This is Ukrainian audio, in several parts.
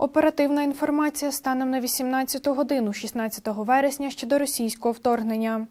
Оперативна інформація станом на 18 годину 16 вересня щодо російського вторгнення.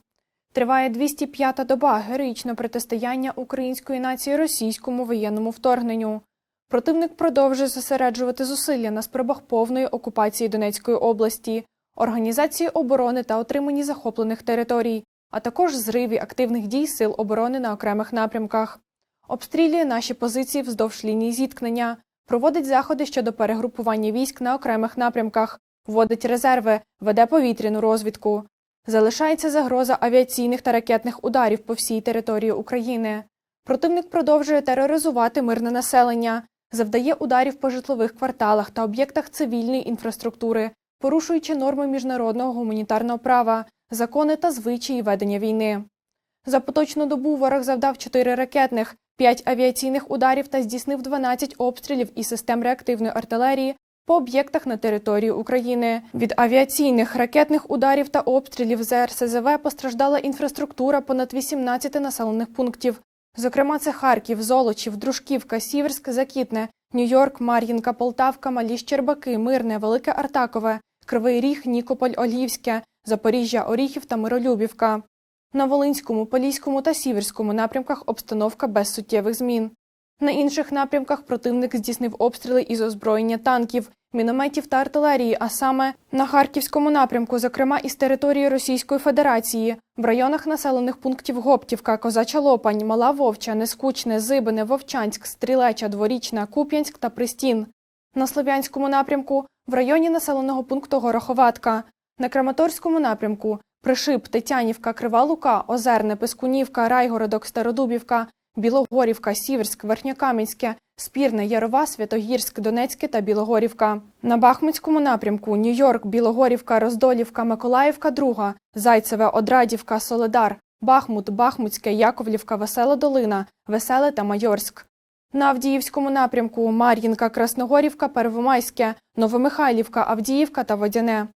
Триває 205-та доба героїчного протистояння української нації російському воєнному вторгненню. Противник продовжує зосереджувати зусилля на спробах повної окупації Донецької області, організації оборони та отриманні захоплених територій, а також зриві активних дій сил оборони на окремих напрямках. Обстрілює наші позиції вздовж лінії зіткнення, проводить заходи щодо перегрупування військ на окремих напрямках, вводить резерви, веде повітряну розвідку. Залишається загроза авіаційних та ракетних ударів по всій території України. Противник продовжує тероризувати мирне населення, завдає ударів по житлових кварталах та об'єктах цивільної інфраструктури, порушуючи норми міжнародного гуманітарного права, закони та звичаї ведення війни. За поточну добу ворог завдав 4 ракетних, 5 авіаційних ударів та здійснив 12 обстрілів із систем реактивної артилерії по об'єктах на території України. Від авіаційних ракетних ударів та обстрілів з РСЗВ постраждала інфраструктура понад 18 населених пунктів. Зокрема, це Харків, Золочів, Дружківка, Сіверськ, Закітне, Нью-Йорк, Мар'їнка, Полтавка, Малі Щербаки, Мирне, Велике Артакове, Кривий Ріг, Нікополь, Олівське, Запоріжжя, Оріхів та Миролюбівка. На Волинському, Поліському та Сіверському напрямках обстановка без суттєвих змін. На інших напрямках противник здійснив обстріли із озброєння танків, мінометів та артилерії, а саме на Харківському напрямку, зокрема із території Російської Федерації, в районах населених пунктів Гоптівка, Козача Лопань, Мала Вовча, Нескучне, Зибине, Вовчанськ, Стрілеча, Дворічна, Куп'янськ та Пристін. На Слов'янському напрямку в районі населеного пункту Гороховатка, на Краматорському напрямку Пришип, Тетянівка, Крива Лука, Озерне, Пискунівка, Райгородок, Стародубівка, Білогорівка, Сіверськ, Верхньокам'янське, Спірне, Ярова, Святогірськ, Донецьке та Білогорівка. На Бахмутському напрямку Нью-Йорк, Білогорівка, Роздолівка, Миколаївка, Друга, Зайцеве, Одрадівка, Соледар, Бахмут, Бахмутське, Яковлівка, Весела Долина, Веселе та Майорськ. На Авдіївському напрямку Мар'їнка, Красногорівка, Первомайське, Новомихайлівка, Авдіївка та Водяне.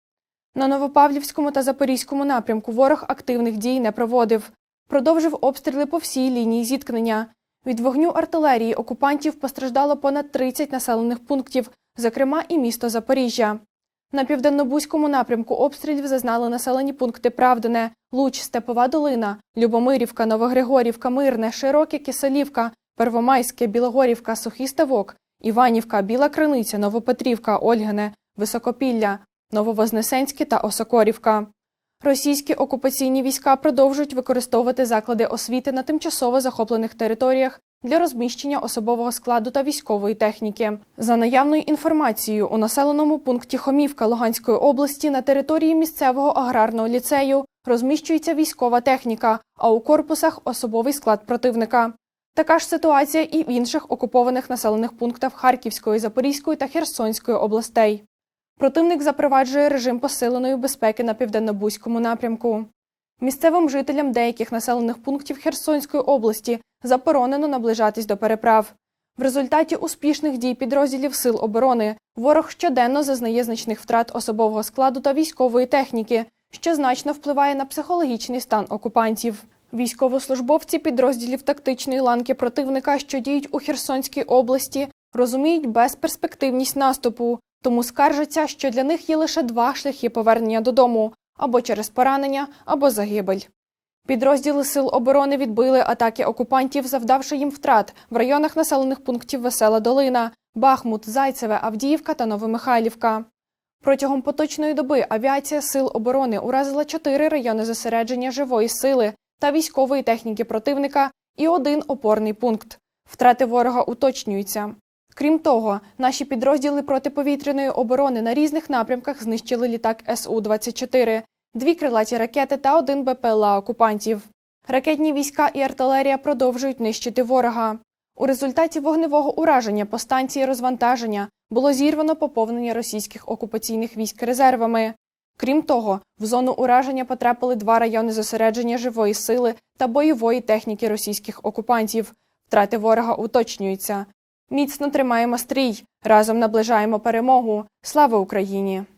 На Новопавлівському та Запорізькому напрямку ворог активних дій не проводив. Продовжив обстріли по всій лінії зіткнення. Від вогню артилерії окупантів постраждало понад 30 населених пунктів, зокрема і місто Запоріжжя. На південнобузькому напрямку обстрілів зазнали населені пункти Правдине, Луч, Степова Долина, Любомирівка, Новогригорівка, Мирне, Широке, Киселівка, Первомайське, Білогорівка, Сухий Ставок, Іванівка, Біла Криниця, Новопетрівка, Ольгине, Високопілля, Нововознесенське та Осокорівка. Російські окупаційні війська продовжують використовувати заклади освіти на тимчасово захоплених територіях для розміщення особового складу та військової техніки. За наявною інформацією, у населеному пункті Хомівка Луганської області на території місцевого аграрного ліцею розміщується військова техніка, а у корпусах особовий склад противника. Така ж ситуація і в інших окупованих населених пунктах Харківської, Запорізької та Херсонської областей. Противник запроваджує режим посиленої безпеки на південнобузькому напрямку. Місцевим жителям деяких населених пунктів Херсонської області заборонено наближатись до переправ. В результаті успішних дій підрозділів сил оборони ворог щоденно зазнає значних втрат особового складу та військової техніки, що значно впливає на психологічний стан окупантів. Військовослужбовці підрозділів тактичної ланки противника, що діють у Херсонській області, розуміють безперспективність наступу, тому скаржаться, що для них є лише два шляхи повернення додому або через поранення, або загибель. Підрозділи сил оборони відбили атаки окупантів, завдавши їм втрат в районах населених пунктів Весела Долина, Бахмут, Зайцеве, Авдіївка та Новомихайлівка. Протягом поточної доби авіація сил оборони уразила чотири райони зосередження живої сили та військової техніки противника і один опорний пункт. Втрати ворога уточнюються. Крім того, наші підрозділи протиповітряної оборони на різних напрямках знищили літак Су-24, дві крилаті ракети та один БПЛА окупантів. Ракетні війська і артилерія продовжують нищити ворога. У результаті вогневого ураження по станції розвантаження було зірвано поповнення російських окупаційних військ резервами. Крім того, в зону ураження потрапили два райони зосередження живої сили та бойової техніки російських окупантів. Втрати ворога уточнюються. Міцно тримаємо стрій, разом наближаємо перемогу. Слава Україні!